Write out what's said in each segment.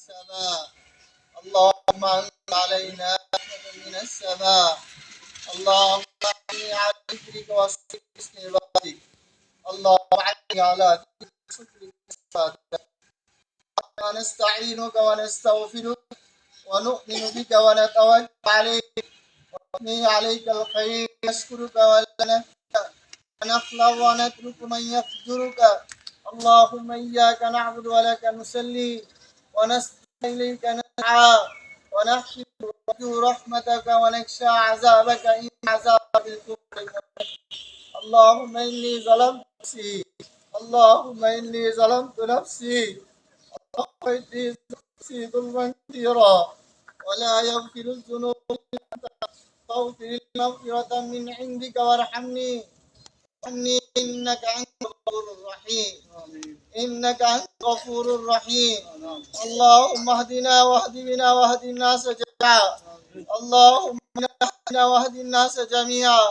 السماء. اللهم أنزل علينا من السماء. اللهم اعني على ذكرك وشكرك حسن عبادك اللهم اعني على ذكرك حسن عبادك ونستعينك ونستغفرك ونؤمن بك ونتوكل عليك. ونثني عليك الخير. نشكرك ولا نكفر ونخلع ونترك من يفجرك. اللهم إياك نعبد ولك نصلي. ونستغفر إليك نسعى ونحشر نرجو رحمتك ونخشى عذابك إن عذاب الكفر اللهم إني ظلمت نفسي. اللهم إني ظلمت نفسي. اللهم إني نفسي ظلما كثيرا. ولا يغفر الذنوب إلا أنت. فاغفر لي مغفرة من عندك وارحمني. ارحمني إنك أنت الغفور الرحيم. إنك أنت الغفور الرحيم. اللهم اهدنا واهد بنا واهد الناس جميعا. اللهم اهدنا واهد الناس جميعا.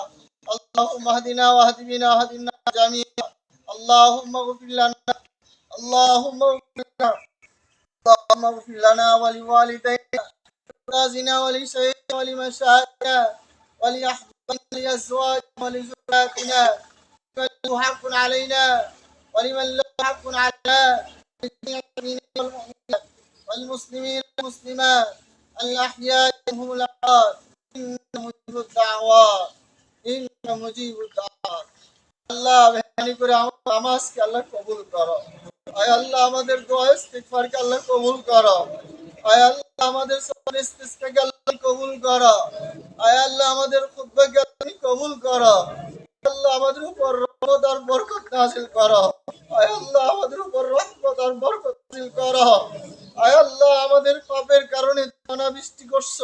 اللهم اهدنا واهد بنا واهد الناس جميعا. اللهم اغفر لنا. اللهم اغفر لنا. اللهم اغفر لنا ولوالدينا. ولأزواجنا ولشيخنا ولمشايخنا. ولأحبابنا لأزواجنا ولزوجاتنا حق علينا ولمن له حق علينا لجميع المؤمنين والمؤمنات والمسلمين والمسلمات الأحياء منهم الأموات إن مجيب الدعوات إن مجيب الدعوات আল্লাহ মেহরবানি করে আমার নামাজকে আল্লাহ কবুল করো আয় আল্লাহ আমাদের দোয়া ইস্তিগফারকে আল্লাহ কবুল করো আয় আল্লাহ আমাদের সবার ইস্তিসকাকে আল্লাহ কবুল করো আয় আল্লাহ আমাদের খুতবাকে আল্লাহ কবুল করো আল্লাহ আমাদের উপর আর বরকত নাযিল করো। আয় আল্লাহ, আমাদের উপর রহমত আর বরকত নাযিল করো। আয় আল্লাহ, আমাদের পাপের কারণে তুমি বৃষ্টি করছ।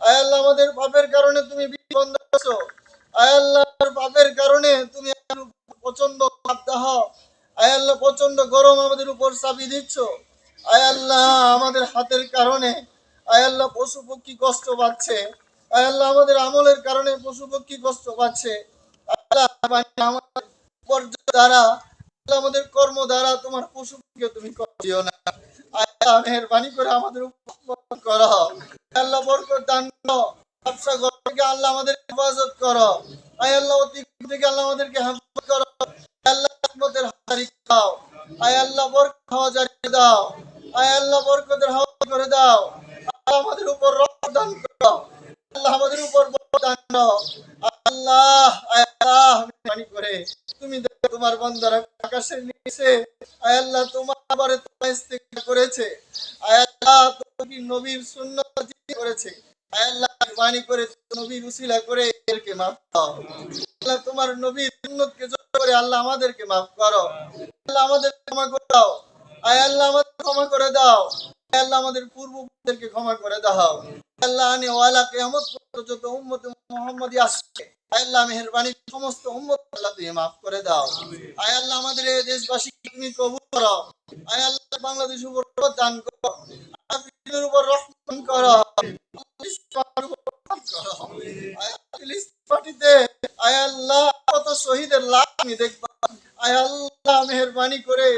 আয় আল্লাহ, আমাদের পাপের কারণে তুমি বন্ধ করছ। আয় আল্লাহর পাপের কারণে তুমি প্রচণ্ড দাহ। আয় আল্লাহ প্রচণ্ড গরম আমাদের উপর চাপি দিচ্ছ। আয় আল্লাহ, আমাদের হাতের কারণে, আয় আল্লাহ, পশু পক্ষী কষ্ট পাচ্ছে। আয় আল্লাহ, আমাদের আমলের কারণে পশু পক্ষী কষ্ট পাচ্ছে। আল্লাহ, আমাদের দ্বারা আমাদের কর্ম দ্বারা তোমার পশু পক্ষীকে তুমি দিও না। আল্লাহ মেহরবানি করে আমাদের উপর করো। আল্লাহ বরকত দান করো। ব্যবসা থেকে আল্লাহ আমাদের হেফাজত করো। আয় আল্লাহ, অতি থেকে আল্লাহ আমাদেরকে হেফাজত করো। আল্লাহ রহমতের হাজারি দাও। আয় আল্লাহ বরকত হাওয়া জারি দাও। আয় আল্লাহ বরকতের হাওয়া করে দাও। আল্লাহ আমাদের উপর রহমত দান করো। আল্লাহ আমাদের উপর দান করো আল্লাহ আয় আল্লাহ মেহরবানি করে তুমি দেখো তোমার বান্দারা আকাশের নিচে। আয় আল্লাহ, তোমার বারে তোমার ইস্তেগফার করেছে। আয় আল্লাহ, তুমি নবীর সুন্নাত করেছে। আয় আল্লাহ মেহরবানি করে নবীর উসিলা করে এদেরকে মাফ দাও আল্লাহ, তোমার নবীর সুন্নতকে জোর করে আল্লাহ আমাদেরকে মাফ করো। আল্লাহ আমাদের ক্ষমা করে দাও। আয় আল্লাহ, আমাদের ক্ষমা করে দাও। আয় আল্লাহ, আমাদের পূর্বপুরুষদেরকে ক্ষমা করে দাও। পর্যন্ত আসছে আল্লাহ সমস্ত উম্মত আল্লাহ তুমি মাফ করে দাও। আয় আল্লাহ আমাদের এই দেশবাসী তুমি কবুল করো। আয় আল্লাহ বাংলাদেশ উপর দান করো। উপর রহমান করো। আয় আল্লাহ শহীদের করে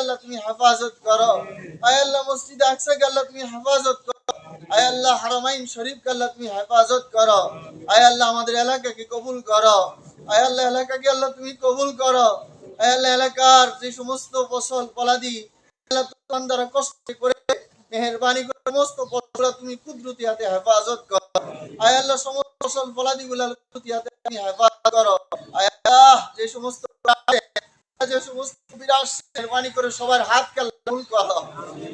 আল্লাহ তুমি হেফাজত করো। আয় আল্লাহ মসজিদ আল্লাহ তুমি হেফাজত করো। আয় আল্লাহ হারামাইন আল্লাহ তুমি হেফাজত করো। আয় আল্লাহ আমাদের এলাকাকে কবুল করো। আয় আল্লাহ এলাকাকে আল্লাহ তুমি কবুল করো। আয় আল্লাহ এলাকার যে সমস্ত ফসল, পলাদি, আল্লাহ দ্বারা কষ্ট করে, মেহরবানি করে, সমস্ত ফসল তুমি কুদরতি হাতে হেফাজত করো। আয় আল্লাহ সমস্ত ফসল ফলাদি গুলা কুদরতি হাতে তুমি হেফাজত করো আল্লাহ, যে সমস্ত যে সমস্ত বিরাট মেহরবানি করে সবার হাতকে কবুল করো।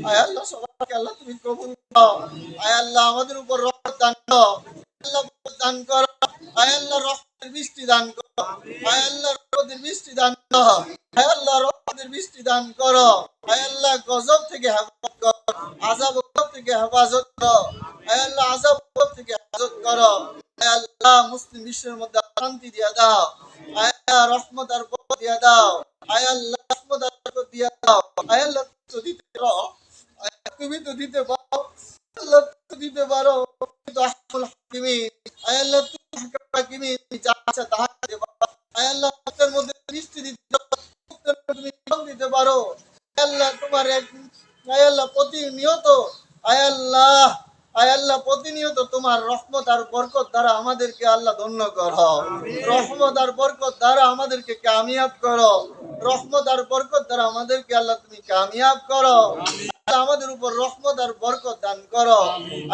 আয় আল্লাহ, সবাইকে আল্লাহ তুমি কবুল করো। আয় আল্লাহ, আমাদের উপর রহমত দান করো। আল্লাহ দান করো। আয় আল্লাহ, রহমতের বৃষ্টি দান করো। আয় আল্লাহ, রহমতের বৃষ্টি দান করো। আয় আল্লাহ, রহমতের বৃষ্টি দান করো। আয় আল্লাহ, গজব থেকে হেফাজত করো। আযাব গজব থেকে হেফাজত করো। আয় আল্লাহ, আযাব গজব থেকে হেফাজত করো। আল্লাহ মুসলিম বিশ্বের মধ্যে শান্তি দিয়ে দাও আয় রহমত আর দিয়ে দাও আয় আল্লাহ রহমত আর দিয়ে দাও আয় আল্লাহ তো দিতে পারো তুমি তো দিতে পারো আল্লাহ তো দিতে পারো তো আহকামুল হাকিমিন আয় আল্লাহ আহকামুল হাকিমিন যা ইচ্ছা তাহা দিতে পারো আয় আল্লাহ মুক্তের মধ্যে বৃষ্টি দিতে তুমি জীবন দিতে পারো আল্লাহ তোমার এক আয় আল্লাহ প্রতিনিয়ত আয় আল্লাহ আয় আল্লাহ প্রতিনিয়ত তোমার রহমত আর বরকত দ্বারা আমাদেরকে আল্লাহ ধন্য করো। রহমত আর বরকত দ্বারা আমাদেরকে কামিয়াব করো। রহমত আর বরকত দ্বারা আমাদেরকে আল্লাহ তুমি কামিয়াব করো। আমাদের উপর রহমত আর বরকত দান করো।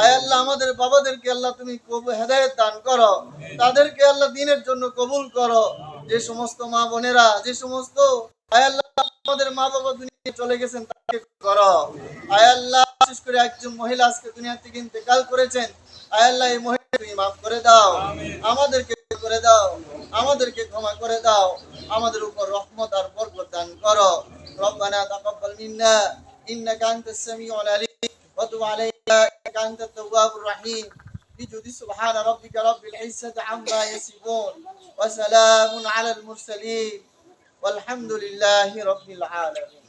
আয় আল্লাহ আমাদের বাবাদেরকে আল্লাহ তুমি হেদায়েত দান করো। তাদেরকে আল্লাহ দিনের জন্য কবুল করো। যে সমস্ত মা বোনেরা যে সমস্ত আয় আল্লাহ আমাদের মা বাবা দুনিয়া চলে গেছেন তাকে করো। আয় আল্লাহ বিশেষ করে একজন মহিলা আজকে দুনিয়া থেকে ইন্তেকাল করেছেন আয় আল্লাহ এই মহিলা তুমি মাফ করে দাও আমাদেরকে করে দাও আমাদেরকে ক্ষমা করে দাও আমাদের উপর রহমত আর বরকত দান করো রব্বানা তাকাব্বাল মিন্না ইন্নাকা আনতাস সামিউল আলিম ওয়া তুব আলাইনা ইন্নাকা আনতাত তাওয়াবুর রহিম بجود سبحان ربك رب العزة عما يصفون وسلام على المرسلين والحمد لله رب العالمين